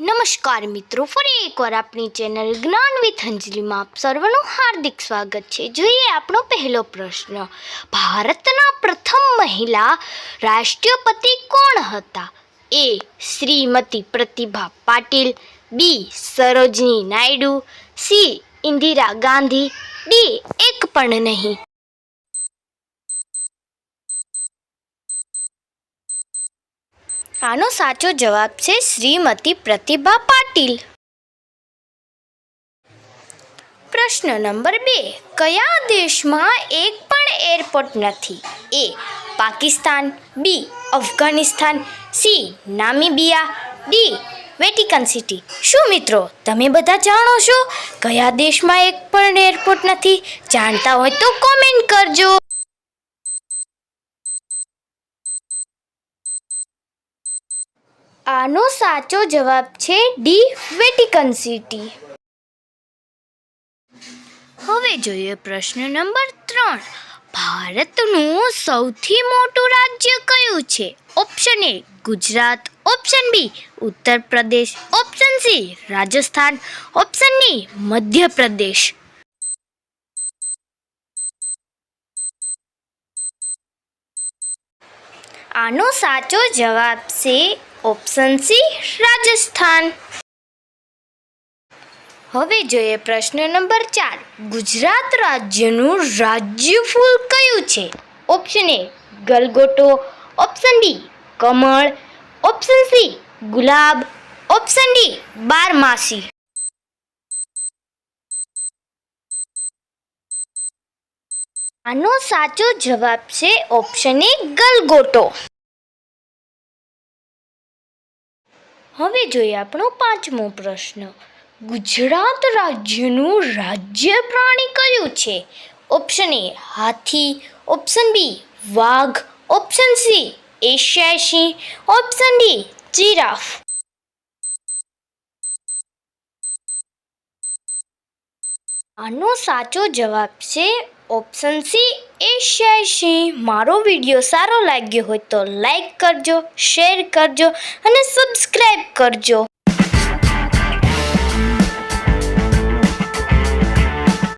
નમસ્કાર મિત્રો, ફરી એકવાર આપણી ચેનલ જ્ઞાન વિથ અંજલિમાં આપ સર્વનું હાર્દિક સ્વાગત છે. જોઈએ આપણો પહેલો પ્રશ્ન. ભારતના પ્રથમ મહિલા રાષ્ટ્રપતિ કોણ હતા? A Shrimati Pratibha Patil, B Sarojini Naidu, C Indira Gandhi, D એક પણ નહીં. આનો સાચો જવાબ છે શ્રીમતી પ્રતિભા પાટીલ. પ્રશ્ન નંબર બે. કયા દેશમાં એક પણ એરપોર્ટ નથી? A. Pakistan. B. Afghanistan. C. Namibia. D. Vatican City. શું મિત્રો, તમે બધા જાણો છો? કયા દેશમાં એક પણ એરપોર્ટ નથી? જાણતા હોય તો કોમેન્ટ કરજો. આનો સાચો જવાબ છે ડી, વેટિકન સિટી. હવે જોઈએ પ્રશ્ન નંબર ત્રણ. ભારતનું સૌથી મોટું રાજ્ય કયું છે? Option A Gujarat. Option B Uttar Pradesh option C Rajasthan. Option D Madhya Pradesh. આનો સાચો જવાબ છે ઓપ્શન સી, રાજસ્થાન. હવે જોઈએ પ્રશ્ન નંબર ચાર. ગુજરાત રાજ્યનું રાજ્ય ફૂલ કયું છે? ઓપ્શન એ, ગલગોટો. ઓપ્શન ડી કમળ. ઓપ્શન સી, ગુલાબ. ઓપ્શન ડી, બારમાસી. આનો સાચો જવાબ છે ઓપ્શન એ, ગલગોટો. હવે જોઈએ આપણો પાંચમો પ્રશ્ન. ગુજરાત રાજ્યનું રાજ્ય પ્રાણી કયું છે? ઓપ્શન એ હાથી. ઓપ્શન બી વાઘ. ઓપ્શન સી એશિયા સિંહ. ઓપ્શન ડી જીરાફ આનો સાચો જવાબ છે ઓપ્શન સી એશિયાઈ સિંહ મારો વીડિયો સારો લાગ્યો હોય તો લાઈક કરજો, શેર કરજો અને સબસ્ક્રાઈબ કરજો.